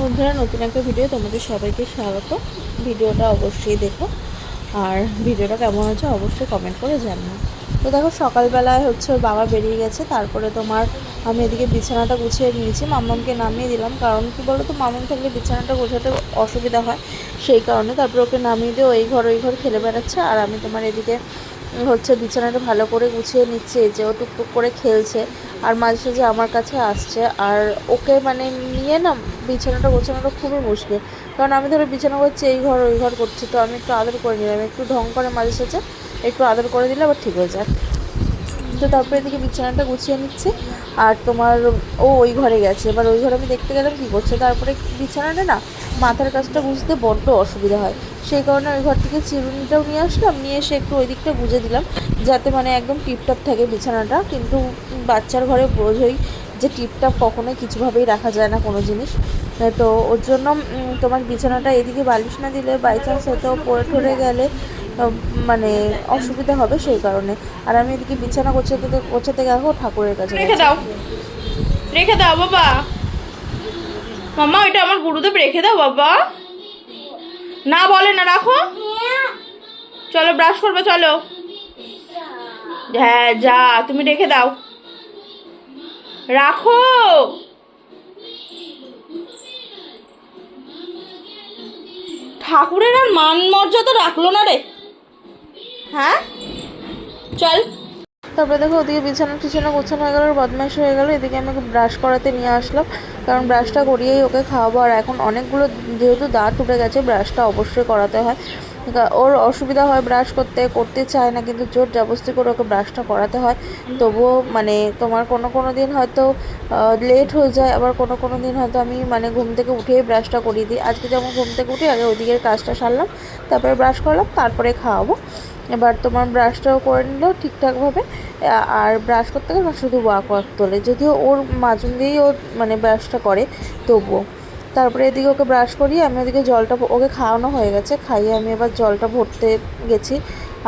বন্ধুরা, নতুন একটা ভিডিও তোমাদের সবাইকে স্বাগত। ভিডিওটা অবশ্যই দেখো। আর ভিডিওটা কেমন হয়েছে অবশ্যই কমেন্ট করে জানিও। তো দেখো, সকালবেলায় হচ্ছে ওর বাবা বেরিয়ে গেছে, তারপরে তোমার আমি এদিকে বিছানাটা গুছিয়ে নিয়েছি মাম্মামকে নামিয়ে দিলাম। কারণ কি বলো তো মামাম থাকলে বিছানাটা গোছাতে অসুবিধা হয়। সেই কারণে তারপরে ওকে নামিয়ে দিয়ে ওই ঘর ওই ঘর খেলে বেড়াচ্ছে। আর আমি তোমার এদিকে হচ্ছে বিছানাটা ভালো করে গুছিয়ে নিচ্ছে যে ও টুকটুক করে খেলছে। আর মাঝে সাঝে আমার কাছে আসছে। আর ওকে মানে নিয়ে না বিছানাটা গোছানোটা খুবই মুশকিল। কারণ আমি ধরো বিছানা করছি এই ঘর, ওই ঘর করছি, তো আমি একটু আদর করে নিলাম। একটু ঢং করে মাঝে সাঝে একটু আদর করে দিলে আবার ঠিক হয়ে যায়। তো তারপরে এদিকে বিছানাটা গুছিয়ে নিচ্ছে। আর তোমার, ও ওই ঘরে গেছে। এবার ওই ঘরে আমি দেখতে গেলাম কী করছে। তারপরে বিছানাটা না মাথার কাছটা বুঝতে বড্ড অসুবিধা হয়। সেই কারণে ওই ঘর থেকে চিরুনিটাও নিয়ে আসলাম। নিয়ে এসে একটু ওই দিকটা বুঝে দিলাম। যাতে মানে একদম টিপটপ থাকে বিছানাটা কিন্তু বাচ্চার ঘরে বোঝোই যে টিপটপ কখনোই কিছুভাবেই রাখা যায় না কোনো জিনিস। তো ওর জন্য তোমার বিছানাটা এদিকে বালিশ না দিলে বাই চান্স হয়তো পড়ে ঠরে গেলে মানে অসুবিধা হবে সেই কারণে। আর আমি এদিকে বিছানা গোছাতে গোছাতে গেলেও ঠাকুরের কাছে রেখে দাও। রেখে দাও বাবা। মামা ওইটা আমার গুরুদেব রেখে দাও বাবা। না বলে না রাখো। চলো ব্রাশ করবে চলো। হ্যাঁ যা তুমি রেখে দাও। রাখো। ঠাকুরের আর মান মর্যাদা রাখল না রে। হ্যাঁ? চল। তারপরে দেখো ওদিকে বিছানা টিছানা গোছানো হয়ে গেল বদমাইশ হয়ে গেল। এদিকে আমি ব্রাশ করাতে নিয়ে আসলাম কারণ ব্রাশটা করিয়েই ওকে খাওয়াবো। আর এখন অনেকগুলো যেহেতু দাঁত উঠে গেছে ব্রাশটা অবশ্যই করাতে হয়। ওর অসুবিধা হয় ব্রাশ করতে করতে চায় না, কিন্তু জোর জবরদস্তি করে ওকে ব্রাশটা করাতে হয়। তবুও মানে তোমার কোনো কোনো দিন হয়তো লেট হয়ে যায়, আবার কোনো কোনো দিন হয়তো আমি মানে ঘুম থেকে উঠেই ব্রাশটা করিয়ে দিই। আজকে যেমন ঘুম থেকে উঠে আগে ওইদিকের কাজটা সারলাম, তারপরে ব্রাশ করলাম, তারপরে খাওয়াবো। এবার তোমার ব্রাশটাও করে নিলেও ঠিকঠাকভাবে আর ব্রাশ করতে গেলে শুধু ওয়াক ওয়াক তোলে। যদিও ওর মাঝন দিয়েই ওর মানে ব্রাশটা করে, তবুও। তারপরে এদিকে ওকে ব্রাশ করিয়ে আমি ওদিকে জলটা ওকে খাওয়ানো হয়ে গেছে। খাইয়ে আমি এবার জলটা ভরতে গেছি।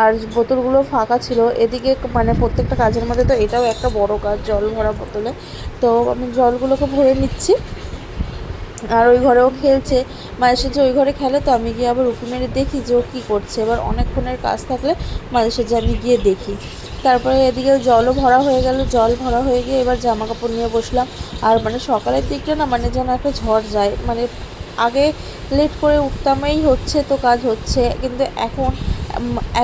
আর বোতলগুলো ফাঁকা ছিল। এদিকে মানে প্রত্যেকটা কাজের মধ্যে তো এটাও একটা বড় কাজ, জল ভরা বোতলে। তো আমি জলগুলোকে ভরে নিচ্ছি। আর ওই ঘরেও খেলছে। মাঝে সাঝে ওই ঘরে খেলে তো আমি গিয়ে আবার উঁকি মেরে দেখি যে ও কী করছে। এবার অনেকক্ষণের কাজ থাকলে মাঝে সাঝে আমি গিয়ে দেখি। তারপরে এদিকে জলও ভরা হয়ে গেল, জল ভরা হয়ে গিয়ে এবার জামা কাপড় নিয়ে বসলাম। আর মানে সকালের দিকটা না মানে যেন একটা ঝড় যায়। মানে আগে লেট করে উঠতামই হচ্ছে তো কাজ হচ্ছে, কিন্তু এখন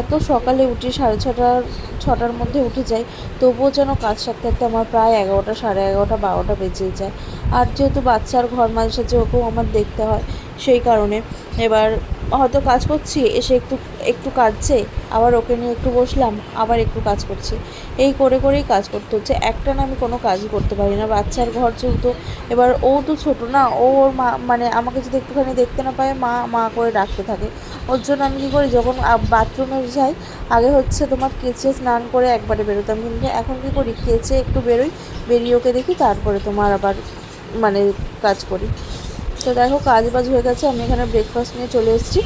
এত সকালে উঠি সাড়ে ছটার ছটার মধ্যে উঠে যাই, তবুও যেন কাজ সারতে সারতে আমার প্রায় এগারোটা, সাড়ে এগারোটা, বারোটা বেজেই যায়। আর যেহেতু বাচ্চার ঘর মাঝে সাঝে ওকেও আমার দেখতে হয় সেই কারণে। এবার হয়তো কাজ করছি, এসে একটু একটু কাজছে আবার ওকে নিয়ে একটু বসলাম, আবার একটু কাজ করছি। এই করে করেই কাজ করতে হচ্ছে। একটা না আমি কোনো কাজই করতে পারি না। বাচ্চার ঘর চলতো। এবার ও তো ছোটো না, ও ওর মা মানে আমাকে যদি একটুখানি দেখতে না পায়, মা মা করে ডাকতে থাকে। ওর জন্য আমি কী করি, যখন বাথরুমে যাই, আগে হচ্ছে তোমার কেচে স্নান করে একবারে বেরোতাম। কিন্তু এখন কী করি, কেচে একটু বেরোই, বেরিয়ে ওকে দেখি, তারপরে তোমার আবার মানে কাজ করি। তো দেখো কাজ বাজ হয়ে গেছে, আমি এখানে ব্রেকফাস্ট নিয়ে চলে এসেছি।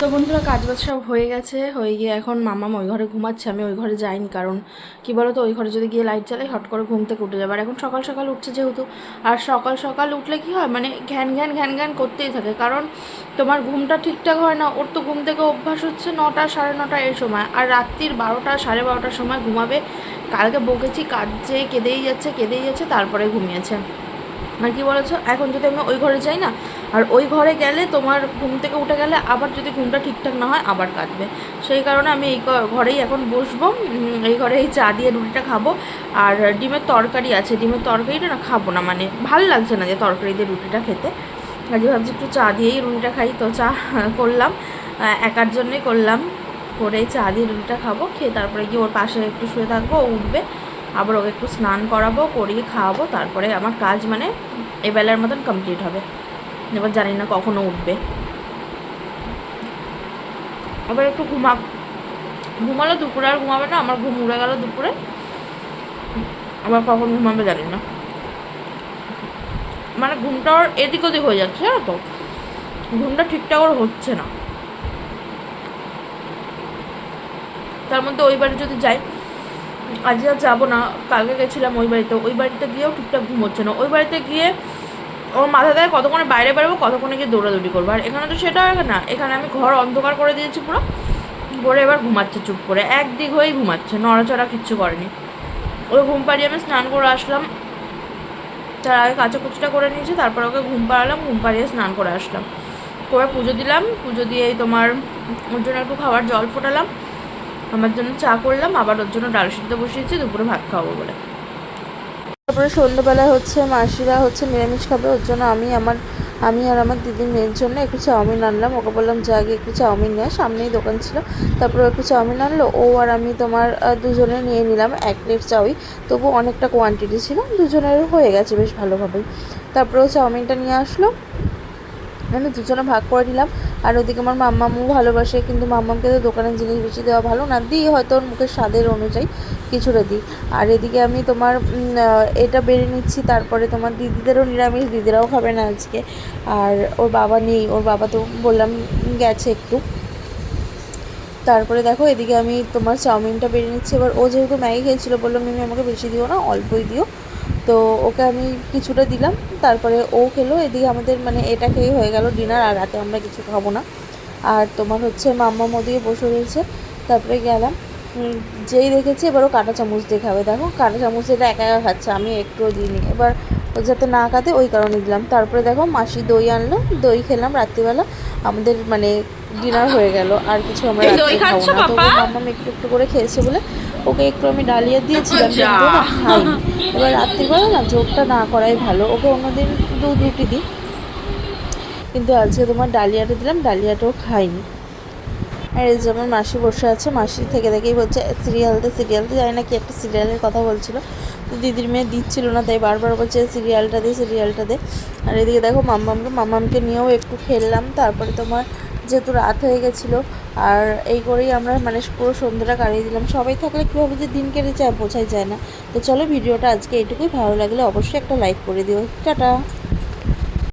তো বন্ধুরা, কাজ বাজ সব হয়ে গেছে, হয়ে গিয়ে এখন মামাম ওই ঘরে ঘুমাচ্ছে, আমি ওই ঘরে যাইনি, কারণ কি বলো তো ওই ঘরে যদি গিয়ে লাইট জ্বালাই, হট করে ঘুম থেকে উঠে যাবে। আর এখন সকাল সকাল উঠছে যেহেতু, আর সকাল সকাল উঠলে কি হয় মানে ঘ্যান ঘ্যান ঘ্যান ঘ্যান করতেই থাকে, কারণ তোমার ঘুমটা ঠিকঠাক হয় না, ওর তো ঘুম থেকে অভ্যাস হচ্ছে নটা সাড়ে নটা এই সময়, আর রাত্রির বারোটা সাড়ে বারোটার সময় ঘুমাবে, কালকে বকেছি কাজে কেঁদেই যাচ্ছে কেঁদেই যাচ্ছে, তারপরে ঘুমিয়েছে। আর কি বলেছ? এখন যদি আমি ওই ঘরে যাই না, আর ওই ঘরে গেলে তোমার ঘুম থেকে উঠে গেলে আবার যদি ঘুমটা ঠিকঠাক না হয়, আবার কাঁদবে। সেই কারণে আমি এই ঘরেই এখন বসবো এই ঘরে এই চা দিয়ে রুটিটা খাব, আর ডিমের তরকারি আছে। ডিমের তরকারিটা না খাব না মানে ভালো লাগছে না যে তরকারি দিয়ে রুটিটা খেতে। আজকে ভাবছি একটু চা দিয়েই রুটিটা খাই, তো চা করলাম একার জন্যই করলাম। করে চা দিয়ে রুটিটা খাব, খেয়ে তারপরে গিয়ে ওর পাশে একটু শুয়ে থাকব, ও উঠবে। আবার ওকে একটু স্নান করাবো, করিয়ে খাওয়াবো, তারপরে আমার কাজ মানে এবেলার মতন কমপ্লিট হবে। এবার জানি না কখনো উঠবে। আবার একটু ঘুমা, ঘুমালো দুপুরে আর ঘুমাবে না, আমার ঘুম উড়ে গেল দুপুরে। আবার কখন ঘুমাবে জানি না। মানে ঘুমটা ওর এদিক ওদিক হয়ে যাচ্ছে, জানো তো? ঘুমটা ঠিকঠাক ওর হচ্ছে না। তার মধ্যে ওই বাড়ি যদি যাই আজ আর যাব না, কালকে গেছিলাম ওই বাড়িতে ওই বাড়িতে গিয়েও ঠিকঠাক ঘুম হচ্ছে না। ওই বাড়িতে গিয়ে ওর মাথা দেয় কতক্ষণে বাইরে বেরোবো, কতক্ষণে গিয়ে দৌড়াদৌড়ি করব। আর এখানে তো সেটা হয় না, এখানে আমি ঘর অন্ধকার করে দিয়েছি পুরো করে এবার ঘুমাচ্ছে চুপ করে। একদিক হয়েই ঘুমাচ্ছে, নড়াচড়া কিচ্ছু করেনি। ওই ঘুম পাড়িয়ে আমি স্নান করে আসলাম। তার আগে কাঁচা কুচিটা করে নিয়েছি, তারপর ওকে ঘুম পাড়ালাম, ঘুম পাড়িয়ে স্নান করে আসলাম। করে পুজো দিলাম, পুজো দিয়ে তোমার ওর জন্য একটু খাবার জল ফোটালাম। আমার জন্য চা করলাম, আবার ওর জন্য ডাল সিদ্ধ বসিয়েছি, দুপুরে ভাত খাব বলে। তারপরে সন্ধ্যেবেলায় হচ্ছে মাসিরা হচ্ছে নিরামিষ খাবে, ওর জন্য আমি আমার, আমি আর আমার দিদির মেয়ের জন্য একটু চাউমিন আনলাম। ওকে বললাম, যে আগে একটু চাউমিন নিয়ে সামনেই দোকান ছিল। তারপরে একটু চাউমিন আনলো, ও আর আমি তোমার দুজনে নিয়ে নিলাম এক প্লেট চাউই তবু অনেকটা কোয়ান্টিটি ছিল দুজনের হয়ে গেছে বেশ ভালোভাবেই। তারপরে চাউমিনটা নিয়ে আসলো। আমি দুজনে ভাগ করে নিলাম। আর ওদিকে আমার মাম্মামও ভালোবাসে, কিন্তু মাম্মামকে তো দোকানের জিনিস বেশি দেওয়া ভালো না। দিই হয়তো ওর মুখের স্বাদের অনুযায়ী কিছুটা দিই। আর এদিকে আমি তোমার এটা বেড়ে নিচ্ছি, তারপরে তোমার দিদিদেরও নিরামিষ, দিদিরাও খাবে না আজকে। আর ওর বাবা নেই, ওর বাবা তো বললাম গেছে একটু। তারপরে দেখো, এদিকে আমি তোমার চাউমিনটা বেড়ে নিচ্ছি। এবার ও যেহেতু ম্যাগি খেয়েছিলো, বলল, মিমি, আমাকে বেশি দিও না, অল্পই দিও। তো ওকে আমি কিছুটা দিলাম তারপরে ও খেলো এদিকে আমাদের মানে এটা খেয়ে হয়ে গেল ডিনার আর রাতে আমরা কিছু খাব না। আর তোমার হচ্ছে মাম্মা ওদিকে বসে রয়েছে তারপরে গেলাম। যেই দেখেছি এবার ও কাঁটা চামচ দিয়ে খাবে। দেখো কাঁটা চামচ এটা একা একা খাচ্ছে আমি একটুও দিইনি। এবার ও যাতে না খাতে ওই কারণে দিলাম। তারপরে দেখো মাসি দই আনলো দই খেলাম রাত্রিবেলা। আমাদের মানে ডিনার হয়ে গেল আর কিছু আমরা রাত্রে খাব না। তো পাপা? মাম্মাম একটু একটু করে খেয়েছে বলে ওকে একটু আমি ডালিয়া দিয়েছিলাম যা। না খাইনি। এবার রাত্রিবেলা না জোরটা না করাই ভালো। ওকে অন্যদিন দুধ রুটি দিই। কিন্তু আজকে তোমার ডালিয়াটা দিলাম ডালিয়াটাও খাইনি। আর এই যেমন মাসি বসে আছে মাসি থেকে থেকেই বলছে সিরিয়ালতে সিরিয়ালতে জানি না কি একটা সিরিয়ালের কথা বলছিল। তো দিদির মেয়ে দিচ্ছিল না তাই বারবার বলছে সিরিয়ালটা দে সিরিয়ালটা দে। আর এদিকে দেখো মাম্মামকে মাম্মামকে নিয়েও একটু খেললাম। তারপরে তোমার যেহেতু রাত হয়ে গেছিল, আর এই করেই আমরা মানে পুরো সন্ধ্যাটা কাটিয়ে দিলাম। সবাই থাকলে কীভাবে যে দিন কেটে যায়, বোঝাই যায় না। তো চলো ভিডিওটা আজকে এটুকুই ভালো লাগলে অবশ্যই একটা লাইক করে দিও। টাটা!